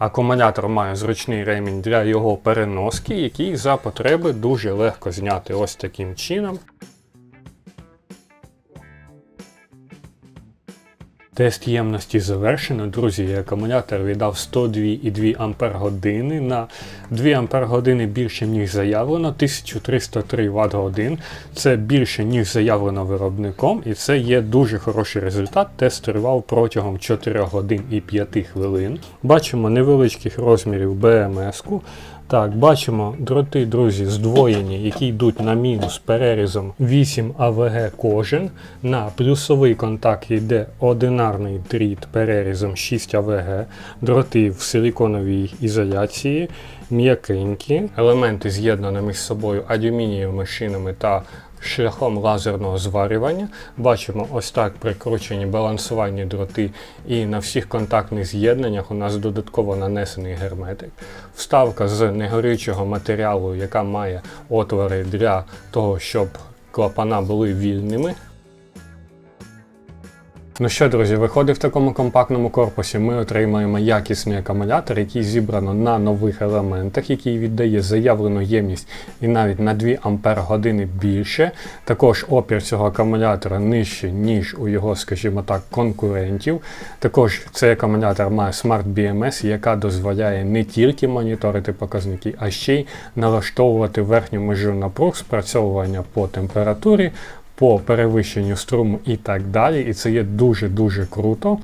Акумулятор має зручний ремінь для його переноски, який за потреби дуже легко зняти ось таким чином. Тест ємності завершено, друзі. Акумулятор віддав 102,2 Ампер години на 2 Ампер години більше, ніж заявлено, 1303 Вт годин. Це більше, ніж заявлено виробником, і це є дуже хороший результат. Тест тривав протягом 4 годин і 5 хвилин. Бачимо невеличких розмірів БМС-ку. Так, бачимо дроти, друзі, здвоєні, які йдуть на мінус перерізом 8 АВГ кожен. На плюсовий контакт йде одинарний дріт перерізом 6 АВГ, дроти в силіконовій ізоляції, м'якенькі, елементи з'єднані між собою алюмінієвими шинами та шляхом лазерного зварювання. Бачимо ось так прикручені балансувальні дроти, і на всіх контактних з'єднаннях у нас додатково нанесений герметик. Вставка з негорючого матеріалу, яка має отвори для того, щоб клапана були вільними. Ну що, друзі, виходить в такому компактному корпусі. Ми отримаємо якісний акумулятор, який зібрано на нових елементах, який віддає заявлену ємність і навіть на 2 Ампер години більше. Також опір цього акумулятора нижче, ніж у його, скажімо так, конкурентів. Також цей акумулятор має Smart BMS, яка дозволяє не тільки моніторити показники, а ще й налаштовувати верхню межу напруг спрацьовування по температурі по перевищенню струму і так далі. І це є дуже-дуже круто.